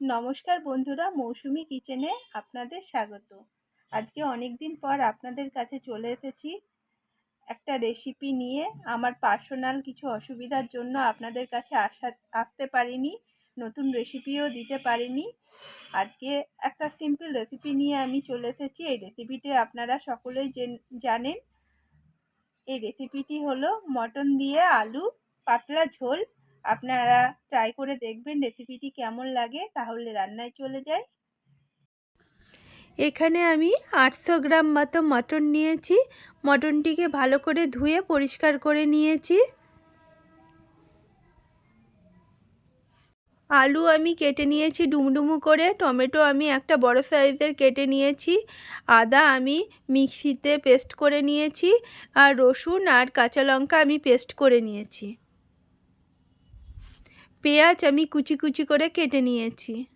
নমস্কার বন্ধুরা, মৌসুমি কিচেনে আপনাদের স্বাগত। আজকে অনেক দিন পর আপনাদের কাছে চলে এসেছি একটা রেসিপি নিয়ে। আমার পার্সোনাল কিছু অসুবিধার জন্য আপনাদের কাছে আসা, আসতে পারিনি, নতুন রেসিপিও দিতে পারিনি। আজকে একটা সিম্পল রেসিপি নিয়ে আমি চলে এসেছি। এই রেসিপিটি আপনারা সকলেই জানেন। এই রেসিপিটি হলো মটন দিয়ে আলু, পাতলা ঝোল আপনারা ট্রাই করে দেখবেন রেসিপিটি কেমন লাগে, তাহলে রান্নায় চলে যাই। এখানে আমি আটশো গ্রাম মতো মটন নিয়েছি। মটনটিকে ভালো করে ধুয়ে পরিষ্কার করে নিয়েছি। আলু আমি কেটে নিয়েছি ডুমডুমু করে, টমেটো আমি একটা বড় সাইজের কেটে নিয়েছি, আদা আমি মিক্সিতে পেস্ট করে নিয়েছি, আর রসুন আর কাঁচা লঙ্কা আমি পেস্ট করে নিয়েছি। পেঁয়াজ আমি কুচি কুচি করে কেটে নিয়েছি।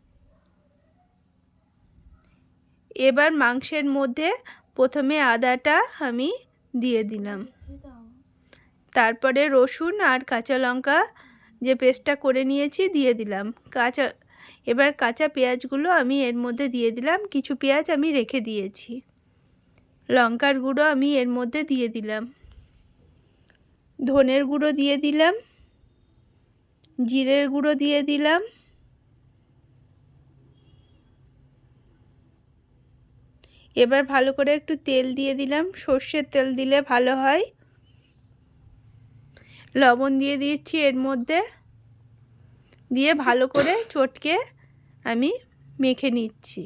এবার মাংসের মধ্যে প্রথমে আদাটা আমি দিয়ে দিলাম। তারপরে রসুন আর কাঁচা লঙ্কা যে পেস্টটা করে নিয়েছি দিয়ে দিলাম। কাঁচা, এবার কাঁচা পেঁয়াজগুলো আমি এর মধ্যে দিয়ে দিলাম। কিছু পেঁয়াজ আমি রেখে দিয়েছি। লঙ্কার গুঁড়ো আমি এর মধ্যে দিয়ে দিলাম। ধনের গুঁড়ো দিয়ে দিলাম। জিরের গুঁড়ো দিয়ে দিলাম। এবার ভালো করে একটু তেল দিয়ে দিলাম। সর্ষের তেল দিলে ভালো হয়। লবণ দিয়ে দিচ্ছি এর মধ্যে। দিয়ে ভালো করে চটকে আমি মেখে নিচ্ছি।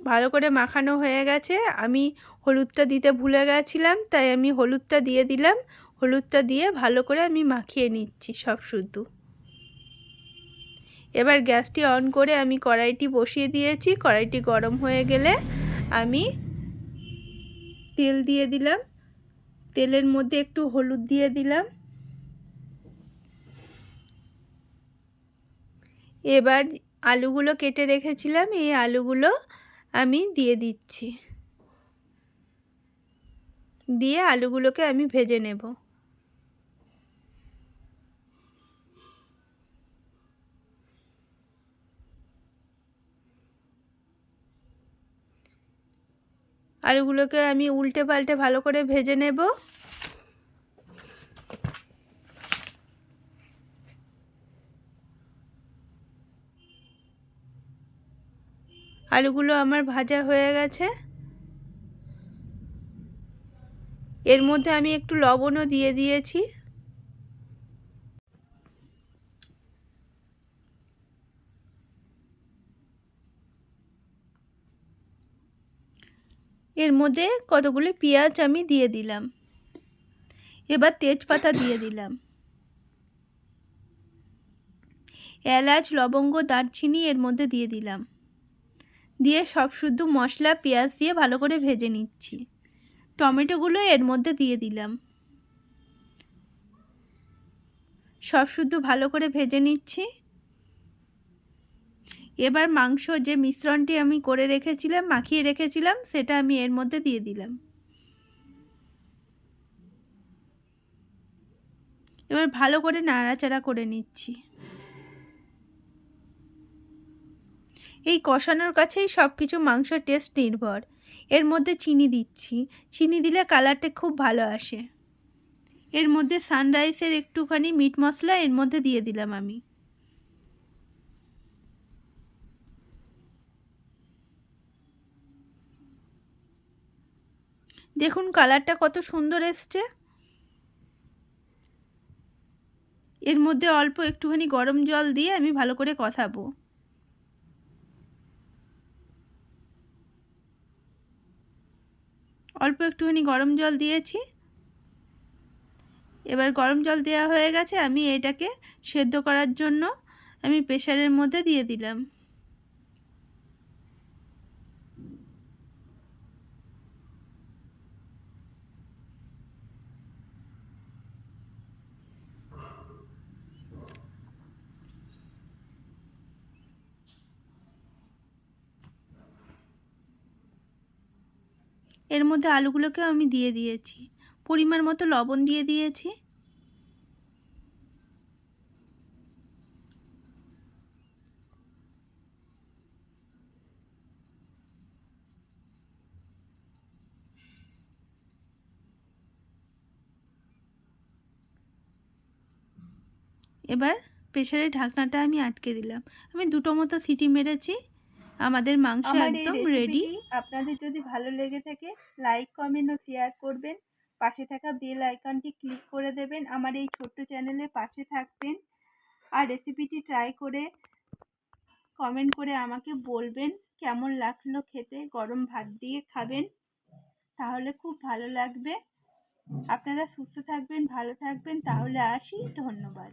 ভালো করে মাখানো হয়ে গেছে। আমি হলুদটা দিতে ভুলে গেছিলাম, তাই আমি হলুদটা দিয়ে দিলাম। হলুদটা দিয়ে ভালো করে আমি মাখিয়ে নিচ্ছি সব শুদ্ধ। এবার গ্যাসটি অন করে আমি কড়াইটি বসিয়ে দিয়েছি। কড়াইটি গরম হয়ে গেলে আমি তেল দিয়ে দিলাম। তেলের মধ্যে একটু হলুদ দিয়ে দিলাম। এবার আলুগুলো কেটে রেখেছিলাম। এই আলুগুলো আমি দিয়ে দিচ্ছি। দিয়ে আলুগুলোকে আমি ভেজে নেব। আলুগুলোকে আমি উল্টে পাল্টে ভালো করে ভেজে নেব। আলুগুলো আমার ভাজা হয়ে গেছে। এর মধ্যে আমি একটু লবণও দিয়ে দিয়েছি। এর মধ্যে কতগুলো পেঁয়াজ আমি দিয়ে দিলাম। এবার তেজপাতা দিয়ে দিলাম। এলাচ, লবঙ্গ, দারচিনি এর মধ্যে দিয়ে দিলাম। দিয়ে সব শুদ্ধ মশলা, পেঁয়াজ দিয়ে ভালো করে ভেজে নিচ্ছি। টমেটোগুলো এর মধ্যে দিয়ে দিলাম। সব শুদ্ধ ভালো করে ভেজে নিচ্ছি। এবার মাংস যে মিশ্রণটি আমি করে রেখেছিলাম, মাখিয়ে রেখেছিলাম, সেটা আমি এর মধ্যে দিয়ে দিলাম। এবার ভালো করে নাড়াচাড়া করে নিচ্ছি। এই কষানোর কাছেই সব কিছু মাংস টেস্ট নির্ভর। এর মধ্যে চিনি দিচ্ছি। চিনি দিলে কালারটা খুব ভালো আসে। এর মধ্যে সানরাইসের একটুখানি মিট মশলা এর মধ্যে দিয়ে দিলাম আমি। দেখুন কালারটা কত সুন্দর এসছে। এর মধ্যে অল্প একটুখানি গরম জল দিয়ে আমি ভালো করে কষাবো। অল্প একটুখানি গরম জল দিয়েছি। এবার গরম জল দেওয়া হয়ে গেছে, আমি এটাকে সেদ্ধ করার জন্য আমি প্রেশারের মধ্যে দিয়ে দিলাম। এর মধ্যে আলুগুলোকেও আমি দিয়ে দিয়েছি। পরিমাণ মতো লবণ দিয়ে দিয়েছি। এবার প্রেশারের ঢাকনাটা আমি আটকে দিলাম। আমি দুটো মতো সিটি মেরেছি। আমাদের মাংস একদম রেডি আপনাদের যদি ভালো লেগে থাকে লাইক কমেন্ট ও শেয়ার করবেন। পাশে থাকা বেল আইকনটি ক্লিক করে দেবেন। আমার এই ছোট্ট চ্যানেলের পাশে থাকবেন। আর রেসিপিটি ট্রাই করে কমেন্ট করে আমাকে বলবেন কেমন লাগল খেতে। গরম ভাত দিয়ে খাবেন। তাহলে খুব ভালো লাগবে। আপনারা সুস্থ থাকবেন ভালো থাকবেন। তাহলে আসি। ধন্যবাদ।